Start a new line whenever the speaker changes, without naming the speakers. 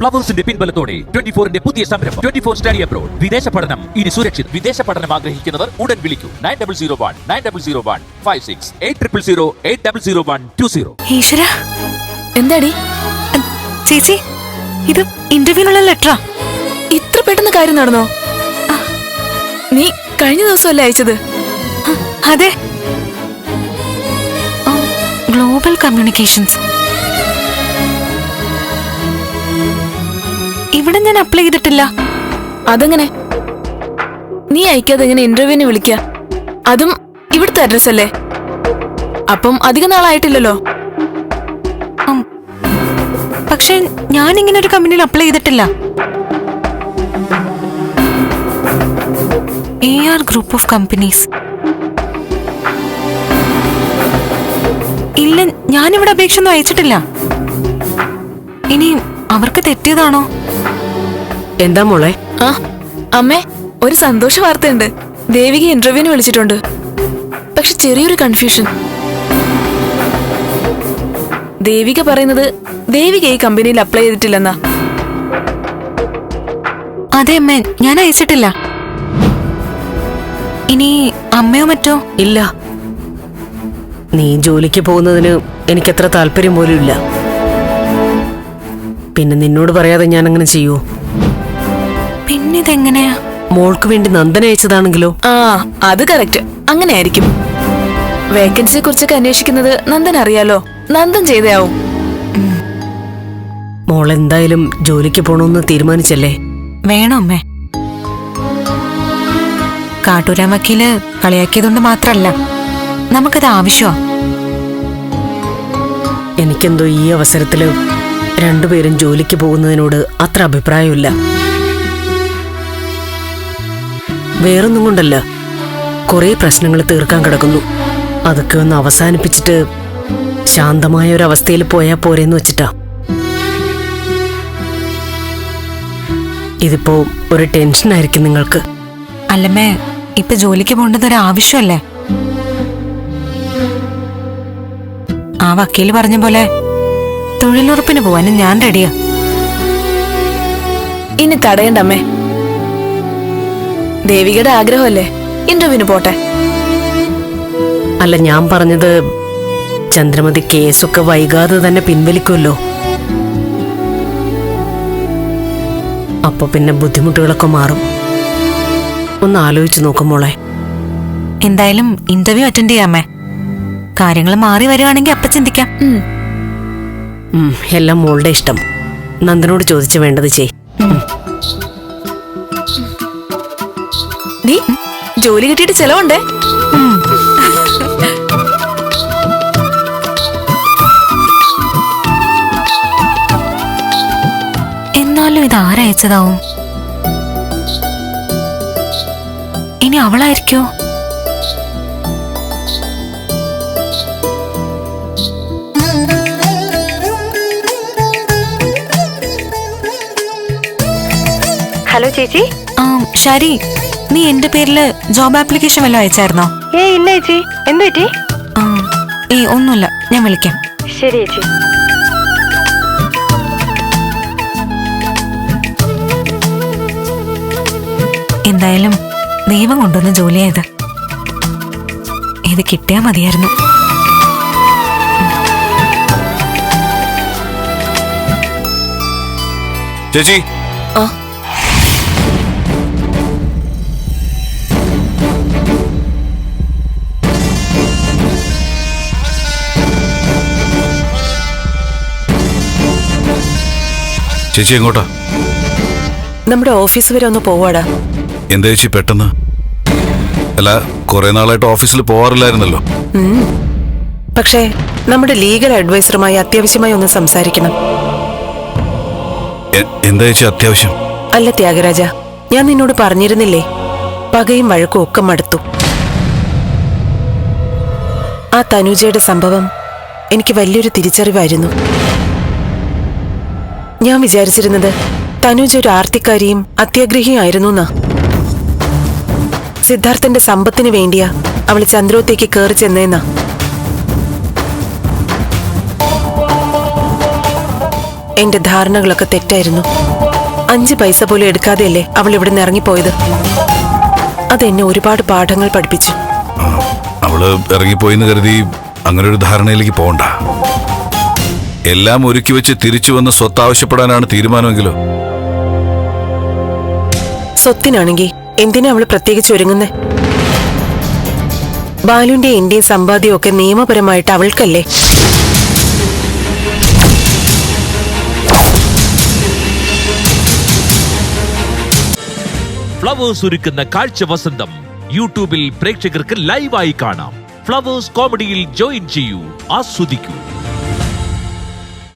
പ്ലവേഴ്സിന്റെ പിൻബലത്തോടെ twenty ഫോറിന്റെ പുതിയ സംരംഭം. Twenty four study abroad. വിദേശ പഠനം. ഇനി സുരക്ഷിത്. വിദേശ പഠനം ആഗ്രഹിക്കുന്നവർ ഉടൻ വിളിക്കൂ. Nine double zero one nine double zero one five six eight triple zero eight double zero one two zero.
എന്താടി?
ചേച്ചി ഇത് ഇന്റർവ്യൂവിനുള്ള ലെറ്ററാ.
ഇത്ര പെട്ടെന്ന് കാര്യം നടന്നോ? നീ കഴിഞ്ഞ ദിവസമല്ലേ അയച്ചത്?
അതെ. Global communications. ഇവിടെ ഞാൻ അപ്ലൈ ചെയ്തിട്ടില്ല.
അതെങ്ങനെ? നീ അയക്കാതെ എങ്ങനെ ഇന്റർവ്യൂവിന് വിളിക്ക. അതും ഇവിടുത്തെ അഡ്രസ് അല്ലേ? അപ്പം അധിക നാളായിട്ടില്ലല്ലോ?
പക്ഷെ ഞാൻ ഇങ്ങനെ ഒരു കമ്പനിയിൽ അപ്ലൈ ചെയ്തിട്ടില്ല. A R group of companies ഇല്ല ഞാനിവിടെ അപേക്ഷ ഒന്നും അയച്ചിട്ടില്ല. ഇനി അവർക്ക് തെറ്റിയതാണോ?
എന്താ മോളെ?
ആ അമ്മേ ഒരു സന്തോഷ വാർത്തയുണ്ട്. ദേവിക ഇന്റർവ്യൂവിന് വിളിച്ചിട്ടുണ്ട്. പക്ഷെ ചെറിയൊരു കൺഫ്യൂഷൻ ദേവിക പറയുന്നത് ദേവിക ഈ കമ്പനിയിൽ അപ്ലൈ ചെയ്തിട്ടില്ലെന്നാ.
അതെ അമ്മ ഞാൻ അയച്ചിട്ടില്ല. ഇനി അമ്മയോ മറ്റോ?
ഇല്ല. നീ ജോലിക്ക് പോകുന്നതിന് എനിക്കത്ര താല്പര്യം പോലും ഇല്ല. പിന്നെ നിന്നോട് പറയാതെ ഞാൻ അങ്ങനെ ചെയ്യൂ
പിന്നെ ഇതെങ്ങനെയാ
മോൾക്ക് വേണ്ടി നന്ദന അയച്ചതാണെങ്കിലോ?
ആ അത് കറക്റ്റ് അങ്ങനെ ആയിരിക്കും വേക്കൻസിയെ കുറിച്ചൊക്കെ അന്വേഷിക്കുന്നത് നന്ദൻ അറിയാലോ. നന്ദൻ ചെയ്തയാവും.
മോൾ എന്തായാലും ജോലിക്ക് പോണോന്ന് തീരുമാനിച്ചല്ലേ?
വേണോ അമ്മേ? കാട്ടൂരാൻ വക്കീൽ കളിയാക്കിയതുകൊണ്ട് മാത്രല്ല നമുക്കത് ആവശ്യമാ
എനിക്കെന്തോ ഈ അവസരത്തിൽ രണ്ടുപേരും ജോലിക്ക് പോകുന്നതിനോട് അത്ര അഭിപ്രായമില്ല വേറൊന്നും കൊണ്ടല്ല. കുറേ പ്രശ്നങ്ങൾ തീർക്കാൻ കിടക്കുന്നു. അതൊക്കെ ഒന്ന് അവസാനിപ്പിച്ചിട്ട് ശാന്തമായ ഒരു അവസ്ഥയിൽ പോയാൽ പോരെന്ന് വെച്ചിട്ടാ. ഇതിപ്പോ ഒരു ടെൻഷൻ ആയിരിക്കും നിങ്ങൾക്ക്.
അല്ലമ്മേ ഇപ്പൊ ജോലിക്ക് പോകേണ്ടത് ഒരു ആവശ്യമല്ലേ? ആ വക്കീൽ പറഞ്ഞ പോലെ തൊഴിലുറപ്പിന് പോവാനും ഞാൻ റെഡിയാ
ഇനി തടയണ്ടമ്മേ. ദേവികയുടെ ആഗ്രഹമല്ലേ? ഇന്റർവ്യൂവിന് പോട്ടെ.
അല്ല ഞാൻ പറഞ്ഞത് ചന്ദ്രമതി കേസൊക്കെ വൈകാതെ തന്നെ പിൻവലിക്കുമല്ലോ. അപ്പൊ പിന്നെ ബുദ്ധിമുട്ടുകളൊക്കെ മാറും. ഒന്ന് ആലോചിച്ച് നോക്കും മോളെ.
എന്തായാലും ഇന്റർവ്യൂ അറ്റൻഡ് ചെയ്യാമേ. കാര്യങ്ങൾ മാറി വരികയാണെങ്കിൽ അപ്പൊ ചിന്തിക്കാം.
എല്ലാം മോളുടെ ഇഷ്ടം. നന്ദനോട് ചോദിച്ചു വേണ്ടത് ചെയ്.
നീ ജോലി കിട്ടിയിട്ട് ചെലവുണ്ടേ?
എന്നാലും ഇത് ആരയച്ചതാവും ഇനി അവളായിരിക്കോ?
ഹലോ ചേച്ചി.
ആ ശരി. നീ എന്റെ പേരിൽ ജോബ് ആപ്ലിക്കേഷൻ വല്ലതും അയച്ചായിരുന്നോ?
ഏ ഇല്ല ചേച്ചി. എന്ത് പറ്റി?
ആ ഏയ് ഒന്നുമില്ല. ഞാൻ വിളിക്കാം.
ശരി ചേച്ചി.
എന്തായാലും ദൈവം കൊണ്ടുവന്ന ജോലിയായത് ഇത് കിട്ടിയാ മതിയായിരുന്നു.
ചേച്ചി.
ആ.
ചേച്ചി എങ്ങോട്ടാ?
നമ്മുടെ ഓഫീസ് വരെ ഒന്ന് പോവാടാ.
എന്താ ചേച്ചി പെട്ടെന്ന്? അല്ല കുറെ നാളായിട്ട് ഓഫീസിൽ പോവാറില്ലായിരുന്നല്ലോ.
പക്ഷേ നമ്മുടെ ലീഗൽ അഡ്വൈസറുമായി അത്യാവശ്യമായി ഒന്ന് സംസാരിക്കണം.
എന്താ ചേച്ചി അത്യാവശ്യം?
അല്ല ത്യാഗരാജ ഞാൻ നിന്നോട് പറഞ്ഞിരുന്നില്ലേ പകയും വഴക്കും ഒക്കെ മടുത്തു. ആ തനുജയുടെ സംഭവം എനിക്ക് വലിയൊരു തിരിച്ചറിവായിരുന്നു. ഞാൻ വിചാരിച്ചിരുന്നത് തനുജ് ഒരു ആർത്തിക്കാരിയും അത്യാഗ്രഹിയും ആയിരുന്നു എന്നാ സിദ്ധാർത്ഥന്റെ സമ്പത്തിന് വേണ്ടിയാ അവൾ ചന്ദ്രോത്തേക്ക് കയറി ചെന്നേന്നാ.
എന്റെ ധാരണകളൊക്കെ തെറ്റായിരുന്നു. അഞ്ച് പൈസ പോലും എടുക്കാതെയല്ലേ അവൾ ഇവിടെ നിന്ന് ഇറങ്ങിപ്പോയത് അതെന്നെ ഒരുപാട് പാഠങ്ങൾ പഠിപ്പിച്ചു.
അവൾ ഇറങ്ങിപ്പോയി കരുതി അങ്ങനെ ഒരു ധാരണയിലേക്ക് പോകണ്ട. എല്ലാം ഒരുക്കി വെച്ച് തിരിച്ചു വന്ന് സ്വത്ത് ആവശ്യപ്പെടാനാണ് തീരുമാനമെങ്കിലോ?
സ്വത്തിനാണെങ്കിൽ എന്തിനാ അവൾ പ്രത്യേകിച്ച് ഒരുങ്ങുന്നേ? ബാലുവിന്റെ എന്റെയും സമ്പാദ്യവും ഒക്കെ നിയമപരമായിട്ട് അവൾക്കല്ലേ?
ഫ്ലവേഴ്സ് ഒരുക്കുന്ന കാഴ്ച വസന്തം യൂട്യൂബിൽ പ്രേക്ഷകർക്ക് ലൈവായി കാണാം. ഫ്ലവേഴ്സ് കോമഡിയിൽ ജോയിൻ ചെയ്യൂ ആസ്വദിക്കൂ.